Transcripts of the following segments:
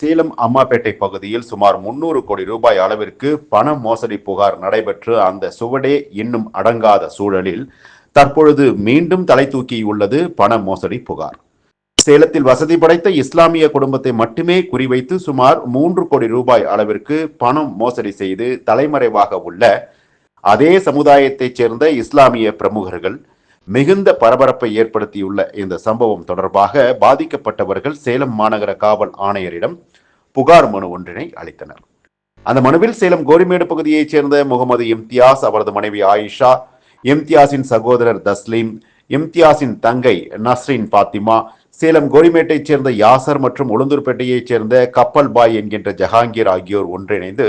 சேலம் அம்மாப்பேட்டை பகுதியில் சுமார் முன்னூறு கோடி ரூபாய் அளவிற்கு பண மோசடி புகார் நடைபெற்று அந்த சுவடே இன்னும் அடங்காத சூழலில் தற்பொழுது மீண்டும் தலை தூக்கியுள்ளது பண மோசடி புகார். சேலத்தில் வசதி படைத்த இஸ்லாமிய குடும்பத்தை மட்டுமே குறிவைத்து சுமார் மூன்று கோடி ரூபாய் அளவிற்கு பணம் மோசடி செய்து தலைமறைவாக உள்ள அதே சமுதாயத்தைச் சேர்ந்த இஸ்லாமிய பிரமுகர்கள் மிகுந்த பரபரப்பை ஏற்படுத்தியுள்ள இந்த சம்பவம் தொடர்பாக பாதிக்கப்பட்டவர்கள் சேலம் மாநகர காவல் ஆணையரிடம் புகார் மனு ஒன்றினை அளித்தனர். அந்த மனுவில் சேலம் கோரிமேடு பகுதியைச் சேர்ந்த முகமது இம்தியாஸ் அவரது மனைவி ஆயிஷா இம்தியாஸின் சகோதரர் தஸ்லீம் இம்தியாஸின் தங்கை நஸ்ரின் பாத்திமா சேலம் கோரிமேட்டைச் சேர்ந்த யாசர் மற்றும் உளுந்தூர்பேட்டையைச் சேர்ந்த கப்பல் பாய் என்கின்ற ஜஹாங்கீர் ஆகியோர் ஒன்றிணைந்து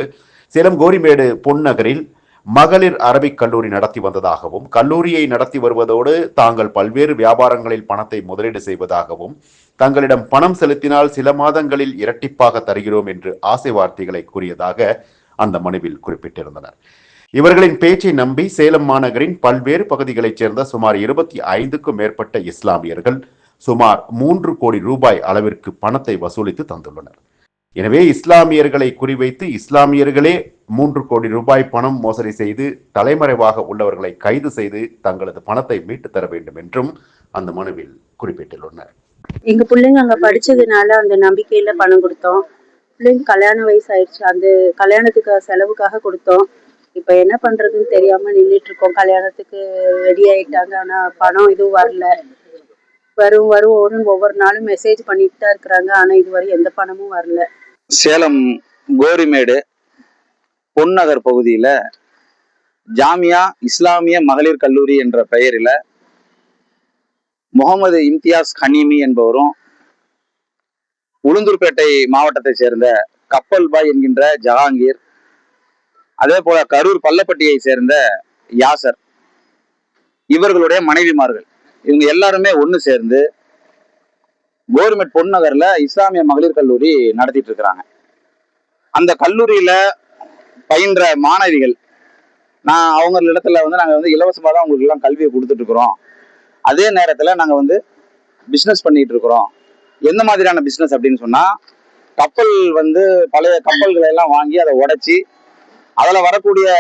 சேலம் கோரிமேடு பொன்னகரில் மகளிர் அரபிக் கல்லூரி நடத்தி வந்ததாகவும் கல்லூரியை நடத்தி வருவதோடு தாங்கள் பல்வேறு வியாபாரங்களில் பணத்தை முதலீடு செய்வதாகவும் தங்களிடம் பணம் செலுத்தினால் சில மாதங்களில் இரட்டிப்பாக தருகிறோம் என்று ஆசை வார்த்தைகளை கூறியதாக அந்த மனுவில் குறிப்பிட்டிருந்தனர். இவர்களின் பேச்சை நம்பி சேலம் மாநகரின் பல்வேறு பகுதிகளைச் சேர்ந்த சுமார் இருபத்தி ஐந்துக்கும் மேற்பட்ட இஸ்லாமியர்கள் சுமார் மூன்று கோடி ரூபாய் அளவிற்கு பணத்தை வசூலித்து தந்துள்ளனர். எனவே இஸ்லாமியர்களை குறிவைத்து இஸ்லாமியர்களே மூன்று கோடி ரூபாய் பணம் மோசடி செய்து தலைமறைவாக உள்ளவர்களை கைது செய்து தங்களது பணத்தை மீட்டு தர வேண்டும் என்றும் அந்த மனுவில் குறிப்பிட்டுள்ளனர். எங்க பிள்ளைங்க அங்க படிச்சதுனால அந்த நம்பிக்கையில பணம் கொடுத்தோம். பிள்ளைங்க கல்யாண வயசு ஆயிடுச்சு அந்த கல்யாணத்துக்கு செலவுக்காக கொடுத்தோம். இப்ப என்ன பண்றதுன்னு தெரியாம நின்றுட்டு இருக்கோம். கல்யாணத்துக்கு ரெடி ஆயிட்டாங்க. ஆனா பணம் எதுவும் வரல. வரும் வரும் வரும் ஒவ்வொரு நாளும் மெசேஜ் பண்ணிட்டு தான் இருக்கிறாங்க. ஆனா இதுவரை எந்த பணமும் வரல. சேலம் கோரிமேடு பொன்னகர் பகுதியில ஜாமியா இஸ்லாமிய மகளிர் கல்லூரி என்ற பெயரில் முகமது இம்தியாஸ் ஹனீமி என்பவரும் உளுந்தூர்பேட்டை மாவட்டத்தை சேர்ந்த கப்பல் பாய் என்கின்ற ஜஹாங்கீர் அதே போல கரூர் பள்ளப்பட்டியை சேர்ந்த யாசர் இவர்களுடைய மனைவிமார்கள். இவங்க எல்லாருமே ஒன்று சேர்ந்து கவர்மெண்ட் பொன்னகரில் இஸ்லாமிய மகளிர் கல்லூரி நடத்திட்டு இருக்கிறாங்க. அந்த கல்லூரியில பயின்ற மாணவிகள். நான் அவங்க இடத்துல வந்து நாங்கள் வந்து இலவசமாக தான் உங்களுக்கு எல்லாம் கல்வியை கொடுத்துட்டு இருக்கிறோம். அதே நேரத்தில் நாங்கள் வந்து பிஸ்னஸ் பண்ணிட்டு இருக்கிறோம். எந்த மாதிரியான பிஸ்னஸ் அப்படின்னு சொன்னால் கப்பல் வந்து பழைய கப்பல்களை எல்லாம் வாங்கி அதை உடைச்சி அதில் வரக்கூடிய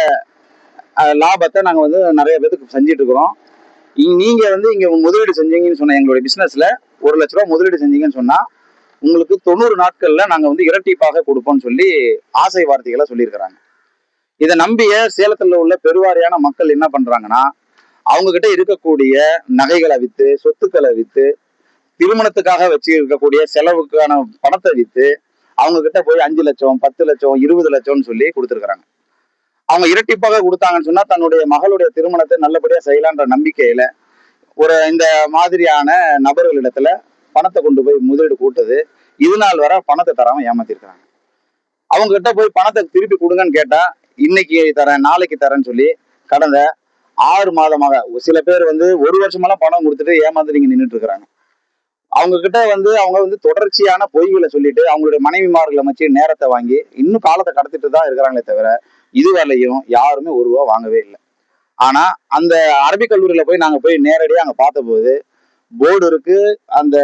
லாபத்தை நாங்கள் வந்து நிறைய பேருக்கு செஞ்சிட்டு இருக்கிறோம். இ- நீங்க வந்து இங்க முதலீடு செஞ்சீங்கன்னு சொன்ன எங்களுடைய பிசினஸ்ல ஒரு லட்ச ரூபா முதலீடு செஞ்சீங்கன்னு சொன்னா உங்களுக்கு தொண்ணூறு நாட்கள்ல நாங்க வந்து இரட்டிப்பாக கொடுப்போம்னு சொல்லி ஆசை வார்த்தைகளை சொல்லியிருக்கிறாங்க. இதை நம்பிய சேலத்துல உள்ள பெருவாரியான மக்கள் என்ன பண்றாங்கன்னா அவங்க கிட்ட இருக்கக்கூடிய நகைகளை வித்து சொத்துக்களை வித்து திருமணத்துக்காக வச்சு இருக்கக்கூடிய செலவுக்கான பணத்தை வித்து அவங்க கிட்ட போய் அஞ்சு லட்சம் பத்து லட்சம் இருபது லட்சம்னு சொல்லி கொடுத்துருக்காங்க அவங்க இரட்டிப்பாக கொடுத்தாங்கன்னு சொன்னா தன்னுடைய மகளுடைய திருமணத்தை நல்லபடியா செய்யலான்ற நம்பிக்கையில ஒரு இந்த மாதிரியான நபர்களிடத்துல பணத்தை கொண்டு போய் முதலீடு கூட்டது. இது நாள் வரை பணத்தை தராம ஏமாத்திருக்கிறாங்க. அவங்க கிட்ட போய் பணத்தை திருப்பி கொடுங்கன்னு கேட்டா இன்னைக்கு தரேன் நாளைக்கு தரேன்னு சொல்லி கடந்த ஆறு மாதமாக சில பேர் வந்து ஒரு வருஷமெல்லாம் பணம் கொடுத்துட்டு ஏமாந்து நீங்க நின்றுட்டு இருக்கிறாங்க. அவங்க கிட்ட வந்து அவங்க வந்து தொடர்ச்சியான பொய்களை சொல்லிட்டு அவங்களுடைய மனைவிமார்களை வச்சு நேரத்தை வாங்கி இன்னும் காலத்தை கடத்திட்டு தான் இருக்கிறாங்களே தவிர இதுவரையும் யாருமே ஒரு ரூபா வாங்கவே இல்லை. ஆனா அந்த அரபிக் கல்லூரியில போய் நாங்க போய் நேரடியாக அங்க பார்த்தபோது போர்டு இருக்கு அந்த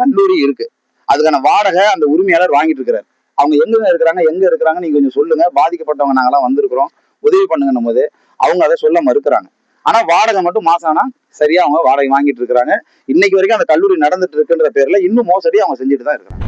கல்லூரி இருக்கு. அதுக்கான வாடகை அந்த உரிமையாளர் வாங்கிட்டு இருக்கிறார். அவங்க எங்க இருக்கிறாங்க எங்க இருக்கிறாங்க நீங்க கொஞ்சம் சொல்லுங்க. பாதிக்கப்பட்டவங்க நாங்கெல்லாம் வந்திருக்கிறோம். உதவி பண்ணுங்கன்னும் போது அவங்க அதை சொல்ல மறுக்கிறாங்க. ஆனா வாடகை மட்டும் மாசம் ஆனா சரியா அவங்க வாடகை வாங்கிட்டு இருக்கிறாங்க. இன்னைக்கு வரைக்கும் அந்த கல்லூரி நடந்துட்டு இருக்குன்ற பேர்ல இன்னும் மோசடி அவங்க செஞ்சுட்டு தான் இருக்கிறாங்க.